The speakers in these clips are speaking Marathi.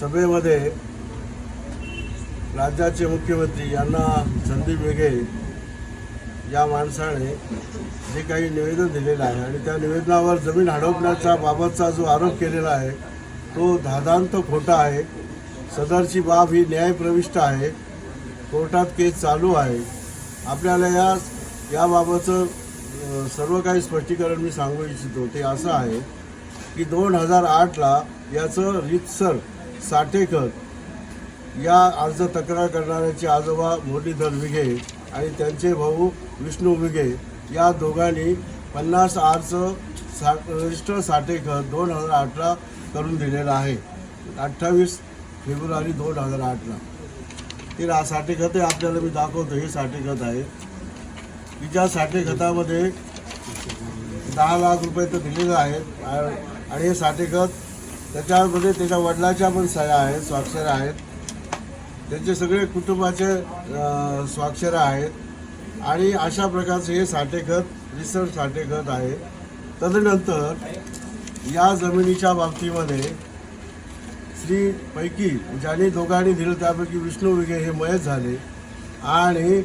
सभेमध्ये राज्याचे मुख्यमंत्री यांना संदीप वेगे या माणसाने जे काही निवेदन दिलेलं आहे आणि त्या निवेदनावर जमीन हडपण्याचा बाबतचा जो आरोप केलेला आहे तो धादांत खोटा आहे. सदरची बाब ही न्यायप्रविष्ट आहे. कोर्टात केस चालू आहे. आपल्याला या याबाबतचं सर्व काही स्पष्टीकरण मी सांगू इच्छितो. ते असं आहे की दोन हजार आठला याचं रितसर साठेकर या अर्ज तक्रार करणाऱ्याचे आजोबा मुरलीधर विघे आणि त्यांचे भाऊ विष्णू विघे या दोघांनी पन्नास आर्च सा रजिस्टर साठेकर दोन हजार आठला करून दिलेला आहे. अठ्ठावीस फेब्रुवारी दोन हजार आठला ते रा साठेखत हे आपल्याला मी दाखवतो हे साठेखत आहे. तिच्या साठेखतामध्ये दहा लाख रुपये तर दिलेलं आहेत. आणि हे साठेखत त्याच्यामध्ये त्याच्या वडिलाच्या पण सह्या आहेत स्वाक्षर आहेत. त्यांचे सगळे कुटुंबाचे स्वाक्षर आहेत. आणि अशा प्रकारचे हे साठेखत रिसर्च साठेखत आहे. तदनंतर या जमिनीच्या बाबतीमध्ये स्त्रीपैकी ज्यांनी ज्याने म्हणजे दोघांनी दिलं त्यापैकी विष्णू विगे हे मयत झाले. आणि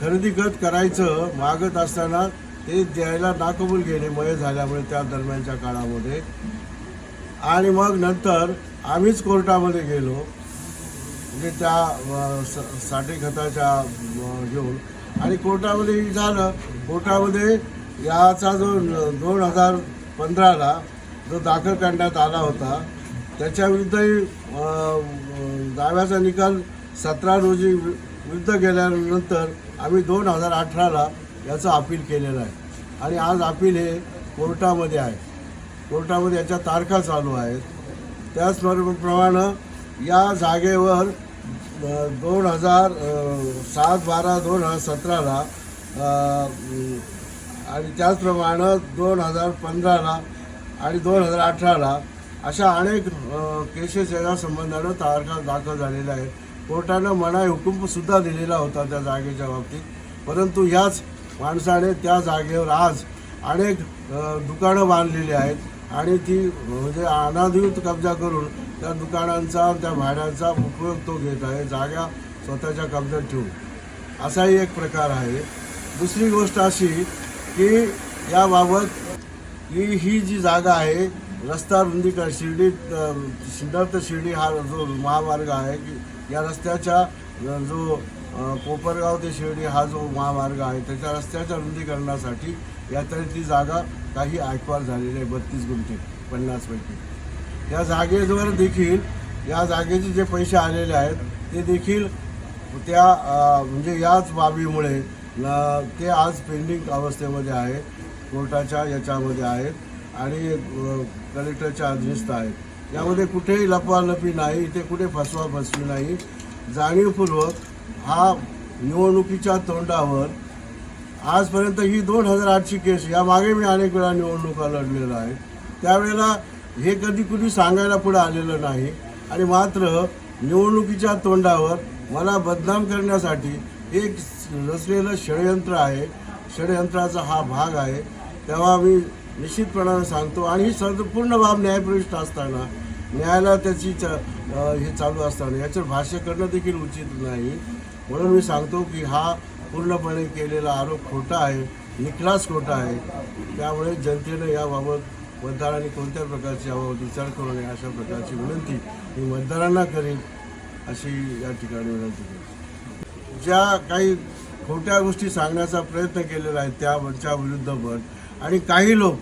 खरेदी खत करायचं मागत असताना ते द्यायला नाकबूल गेले मयत झाल्यामुळे त्या दरम्यानच्या काळामध्ये आणि मग नंतर आम्हीच कोर्टामध्ये गेलो. म्हणजे त्या स- साठी खताच्या घेऊन. आणि कोर्टामध्ये झालं. कोर्टामध्ये याचा जो दोन हजार पंधराला जो दाखल करण्यात आला होता त्याच्याविरुद्धही दाव्याचा निकाल सतरा रोजी वि- विरुद्ध गेल्यानंतर आम्ही दोन हजार अठराला याचं अपील केलेलं आहे. आणि आज अपील हे कोर्टामध्ये आहे. कोर्टामध्ये याच्या तारखा चालू आहेत. त्याचप्रमाणे या जागेवर दोन हजार सात बारा दोन हजार सतराला आणि त्याचप्रमाणे दोन हजार पंधराला आणि दोन हजार अठराला अशा अनेक केसेस या संबंधानं तारखा दाखल झालेल्या आहेत. कोर्टानं मनाई हुकुमसुद्धा दिलेला होता त्या जागेच्या बाबतीत. परंतु ह्याच माणसाने त्या जागेवर आज अनेक दुकानं बांधलेली आहेत. आणि ती म्हणजे अनाधिकृत कब्जा करून त्या दुकानांचा त्या भाड्यांचा उपयोग तो घेत आहे. जागा स्वतःच्या कब्जात ठेवून. असाही एक प्रकार आहे. दुसरी गोष्ट अशी की याबाबत ही ही जी जागा आहे रस्ता रुंदीकरण शिर्डी अ, ते शिर्डी हा जो महामार्ग आहे की या रस्त्याच्या जो कोपरगाव ते शिर्डी हा जो महामार्ग आहे त्याच्या रस्त्याच्या रुंदीकरणासाठी यात्रेतली जागा काही ऐकवार झालेले आहे बत्तीस गुंठे पन्नासपैकी या जागेवर देखील या जागेचे जे पैसे आलेले आहेत ते देखील त्या म्हणजे याच बाबीमुळे न- ते आज पेंडिंग अवस्थेमध्ये आहे कोर्टाच्या याच्यामध्ये आहेत आणि कलेक्टरच्या अधीनस्थ आहेत. यामध्ये कुठेही लपवालपी नाही इथे कुठे फसवा फसवी नाही. जाणीवपूर्वक हा निवडणुकीच्या तोंडावर आजपर्यंत ही दोन हजार आठची केस यामागे मी अनेक वेळा निवडणुका लढलेलो आहे त्यावेळेला हे कधी कुणी सांगायला पुढे आलेलं नाही. आणि मात्र निवडणुकीच्या तोंडावर मला बदनाम करण्यासाठी एक रचलेलं षडयंत्र आहे. षडयंत्राचा हा भाग आहे. तेव्हा मी निश्चितपणानं सांगतो. आणि ही संपूर्ण बाब न्यायप्रविष्ट असताना न्यायालयात त्याची च हे चालू असताना याचं भाष्य करणं देखील उचित नाही. म्हणून मी सांगतो की हा पूर्णपणे केलेला आरोप खोटा आहे निकलास खोटा आहे. त्यामुळे जनतेनं याबाबत मतदारांनी कोणत्या प्रकारची याबाबत विचार करू नये अशा प्रकारची विनंती मी मतदारांना करेन अशी या ठिकाणी विनंती करेन ज्या काही खोट्या गोष्टी सांगण्याचा प्रयत्न केलेला आहे त्याच्या विरुद्ध पण आणि काही लोक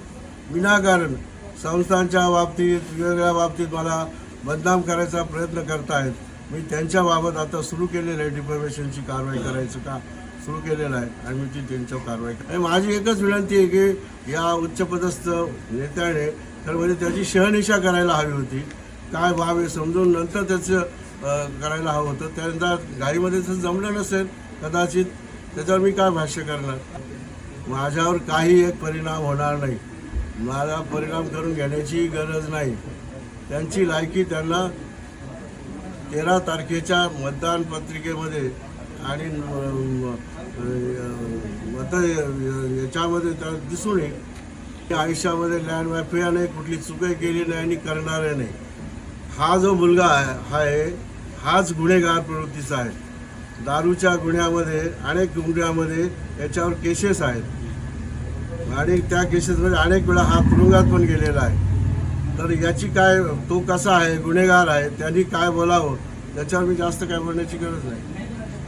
विनाकारण संस्थांच्या बाबतीत वेगवेगळ्या बाबतीत मला बदनाम करायचा प्रयत्न करतायत. मी त्यांच्याबाबत आता सुरू केलेलं आहे डिफॉर्मेशनची कारवाई करायचं का? सुरू केलेला आहे. आणि मी ती त्यांच्यावर कारवाई आणि माझी एकच विनंती आहे की या उच्चपदस्थ नेत्याने तर म्हणजे त्याची शहनिशा करायला हवी होती. काय भाव समजून नंतर त्याचं करायला हवं होतं. त्यानंतर घाईमध्ये तसं जमलं नसेल कदाचित त्याच्यावर मी काय भाष्य करणार? माझ्यावर काही एक परिणाम होणार नाही. मला परिणाम करून घेण्याची गरज नाही. त्यांची लायकी त्यांना तेरा तारखेच्या मतदान पत्रिकेमध्ये आणि आता याच्यामध्ये त्या दिसून येईल. की आयुष्यामध्ये लँड नाही कुठली चुकही केली नाही आणि करणारे नाही. हा जो मुलगा आहे आहे हाच गुन्हेगार प्रवृत्तीचा आहे. दारूच्या गुन्ह्यामध्ये अनेक गुन्ह्यामध्ये याच्यावर केसेस आहेत. आणि त्या केसेसमध्ये अनेक वेळा हा तुरुंगात पण गेलेला आहे. तर याची काय तो कसा आहे गुन्हेगार आहे त्यांनी काय बोलावं त्याच्यावर मी जास्त काय बोलण्याची गरज नाही.